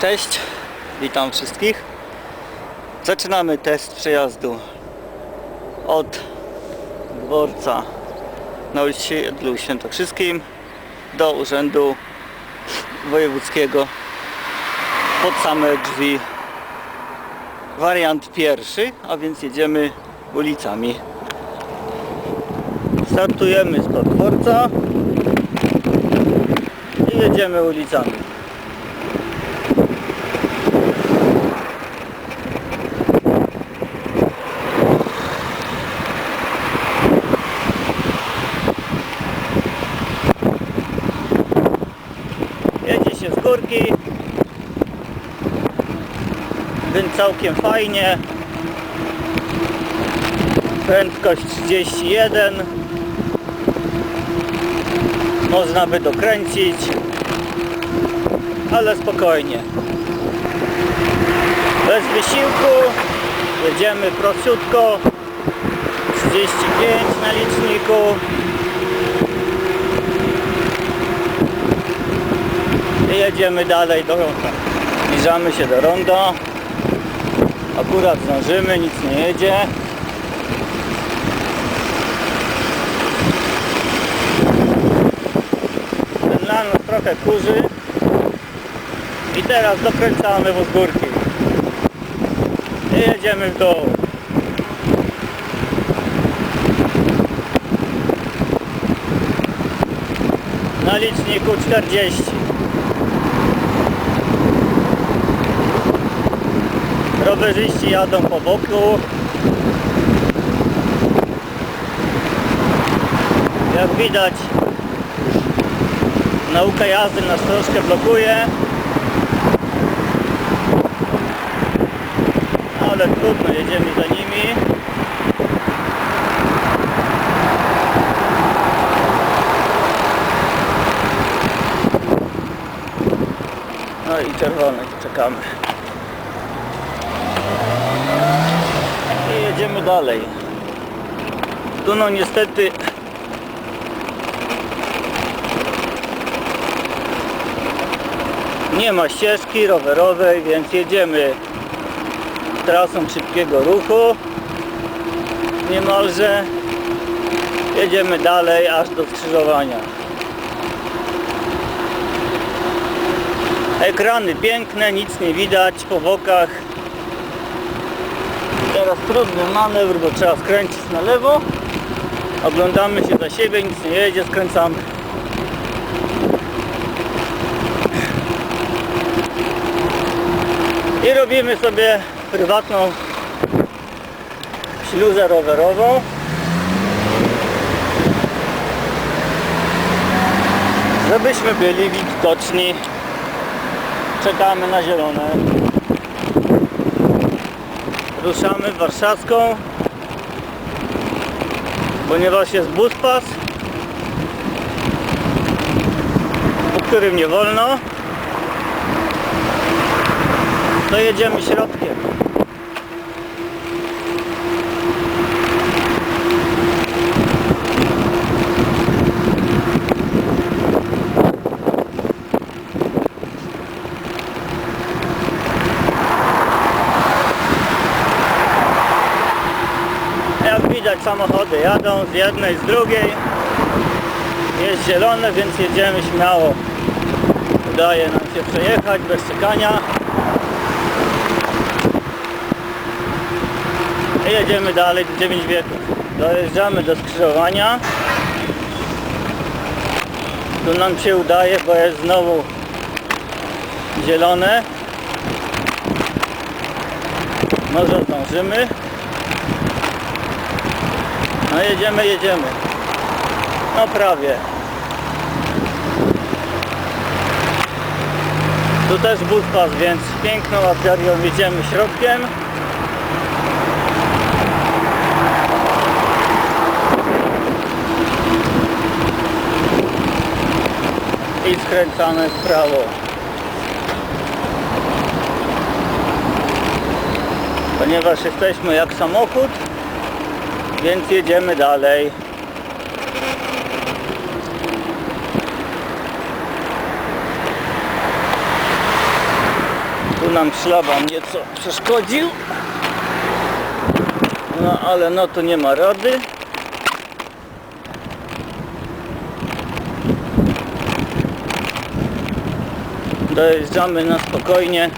Cześć, witam wszystkich. Zaczynamy test przejazdu od dworca na osiedlu świętokrzyskim do urzędu wojewódzkiego pod same drzwi. Wariant pierwszy, a więc jedziemy ulicami. Startujemy z dworca i jedziemy ulicami. Górki, więc całkiem fajnie. Prędkość 31. Można by dokręcić, ale spokojnie. Bez wysiłku jedziemy prościutko. 35 na liczniku. I jedziemy dalej do ronda. Zbliżamy się do ronda. Akurat zdążymy, nic nie jedzie. Ten lanos trochę kurzy. I teraz dokręcamy w górki. I jedziemy w dół. Na liczniku 40. Rowerzyści jadą po boku. Jak widać nauka jazdy nas troszkę blokuje. Ale trudno, jedziemy za nimi. No i czerwone, czekamy. I jedziemy dalej. Tu no niestety nie ma ścieżki rowerowej, więc jedziemy trasą szybkiego ruchu. Niemalże jedziemy dalej aż do skrzyżowania. Ekrany piękne, nic nie widać po bokach. Teraz trudny manewr, bo trzeba skręcić na lewo. Oglądamy się za siebie, nic nie jedzie, skręcamy. I robimy sobie prywatną śluzę rowerową. Żebyśmy byli widoczni. Czekamy na zielone. Ruszamy warszawską, ponieważ jest buspas, po którym nie wolno, to jedziemy środkiem. Jak widać samochody jadą z jednej, z drugiej. Jest zielone, więc jedziemy śmiało. Udaje nam się przejechać bez czekania. I jedziemy dalej do 9 wieków. Dojeżdżamy do skrzyżowania. Tu nam się udaje, bo jest znowu zielone. Może zdążymy. No jedziemy, jedziemy. No prawie. Tu też bus pas, więc piękną arterią jedziemy środkiem. I skręcamy w prawo. Ponieważ jesteśmy jak samochód, więc jedziemy dalej. Tu nam szlaban nieco przeszkodził. No ale no to nie ma rady. Dojeżdżamy na spokojnie.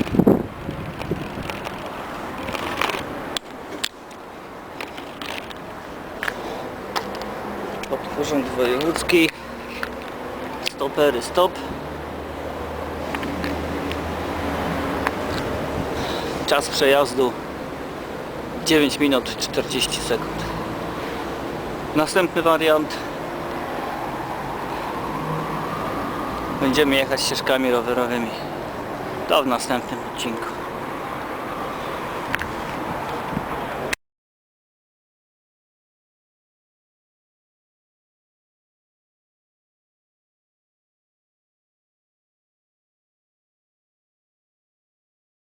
Pod Urząd Wojewódzki. Stopery stop. Czas przejazdu 9 minut 40 sekund. Następny wariant. Będziemy jechać ścieżkami rowerowymi. To w następnym odcinku.